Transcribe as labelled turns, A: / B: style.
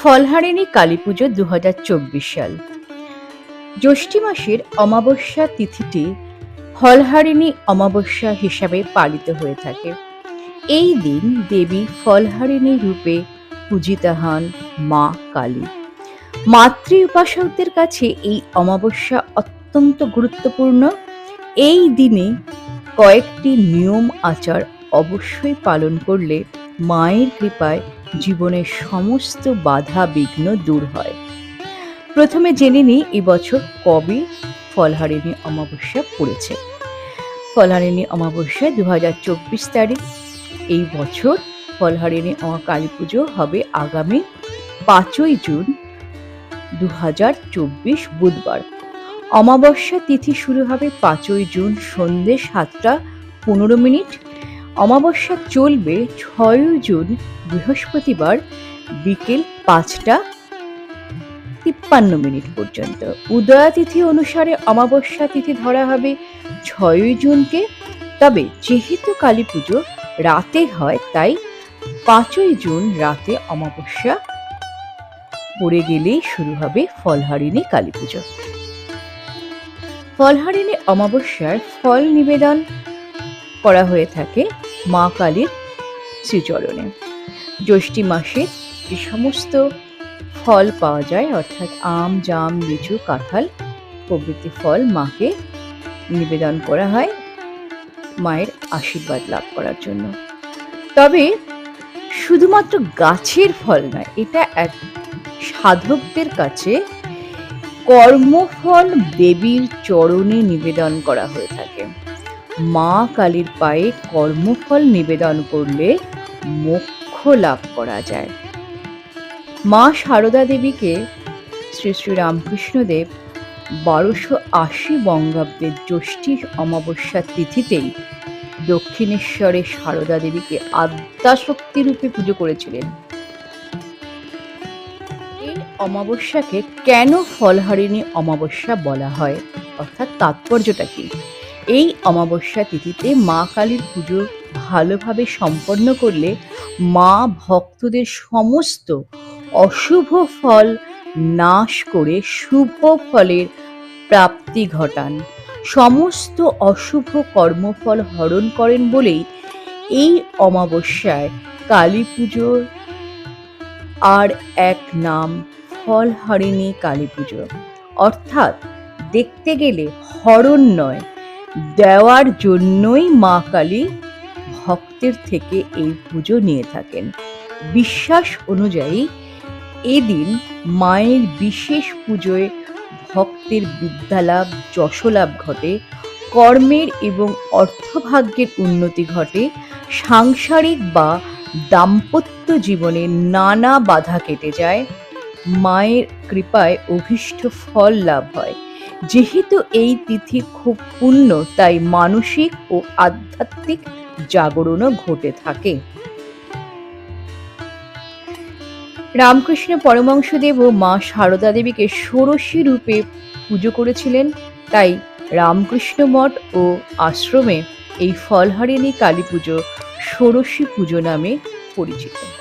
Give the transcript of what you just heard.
A: ফলহারিণী কালী পুজো দু হাজার চব্বিশ সাল। জ্যৈষ্ঠী মাসের অমাবস্যা তিথিটি ফলহারিণী অমাবস্যা হিসাবে পালিত হয়ে থাকে। এই দিন দেবী ফলহারিণী রূপে পূজিতা হন মা কালী। মাতৃ উপাসকদের কাছে এই অমাবস্যা অত্যন্ত গুরুত্বপূর্ণ। এই দিনে কয়েকটি নিয়ম আচার অবশ্যই পালন করলে মায়ের কৃপায় জীবনের সমস্ত বাধা বিঘ্ন দূর হয়। প্রথমে জেনে নিই এবছর কবে ফলহারিণী অমাবস্যা পড়েছে। ফলহারিণী অমাবস্যা দু হাজার চব্বিশ তারিখ। এই বছর ফলহারিণী অমা কালী পুজো হবে আগামী পাঁচই জুন দু হাজার চব্বিশ বুধবার। অমাবস্যা তিথি শুরু হবে পাঁচই জুন সন্ধে সাতটা পনেরো মিনিট। অমাবস্যা চলবে ছয়ই জুন, বৃহস্পতিবার বিকেল পাঁচটা তিপ্পান্ন মিনিট পর্যন্ত। উদয়া তিথি অনুসারে অমাবস্যা তিথি ধরা হবে ছয়ই জুনকে। তবে যেহেতু কালী পুজো রাতে হয়, তাই পাঁচই জুন রাতে অমাবস্যা পড়ে গেলেই শুরু হবে ফলহারিণী কালী পুজো। ফলহারিণী অমাবস্যায় ফল নিবেদন করা হয়ে থাকে মা কালীর শ্রীচরণে। জ্যৈষ্ঠী মাসে যে সমস্ত ফল পাওয়া যায়, অর্থাৎ আম, জাম, লিচু, কাঁঠাল, প্রভৃতি ফল মাকে নিবেদন করা হয় মায়ের আশীর্বাদ লাভ করার জন্য। তবে শুধুমাত্র গাছের ফল নয় এটা এক সাধকদের কাছে কর্মফল দেবীর চরণে নিবেদন করা হয়ে থাকে। মা কালীর পায়ে কর্মফল নিবেদন করলে মোক্ষ লাভ করা যায়। মা সারদা দেবীকে শ্রী শ্রী রামকৃষ্ণদেব বারোশো আশি বঙ্গাব্দের জ্যৈষ্ঠী অমাবস্যা তিথিতেই দক্ষিণেশ্বরে সারদা দেবীকে আদ্যাশক্তি রূপে পুজো করেছিলেন। এই অমাবস্যাকে কেন ফলহারিণী অমাবস্যা বলা হয়? অর্থাৎ তাৎপর্যটা কি? এই অমাবস্যা তিথিতে মা কালীর পুজো ভালোভাবে সম্পন্ন করলে মা ভক্তদের সমস্ত অশুভ ফল নাশ করে শুভ ফলের প্রাপ্তি ঘটান। সমস্ত অশুভ কর্মফল হরণ করেন বলেই এই অমাবস্যায় কালী পুজোর আর এক নাম ফল ফলহারিণী কালী পুজো। অর্থাৎ দেখতে গেলে হরণ নয় দেওয়ার জন্যই মা কালী ভক্তের থেকে এই পুজো নিয়ে থাকেন। বিশ্বাস অনুযায়ী এদিন মায়ের বিশেষ পুজোয় ভক্তের বিদ্যালাভ, যশলাভ ঘটে। কর্মের এবং অর্থভাগ্যের উন্নতি ঘটে। সাংসারিক বা দাম্পত্য জীবনে নানা বাধা কেটে যায়। মায়ের কৃপায় অভীষ্ট ফল লাভ হয়। যেহেতু এই তিথি খুব পূর্ণ, তাই মানসিক ও আধ্যাত্মিক জাগরণও ঘটে থাকে। রামকৃষ্ণ পরমংশদেব ও মা সারদা দেবীকে ষোড়শী রূপে পুজো করেছিলেন, তাই রামকৃষ্ণ মঠ ও আশ্রমে এই ফলহারিণী কালী পুজো ষোড়শী পুজো নামে পরিচিত।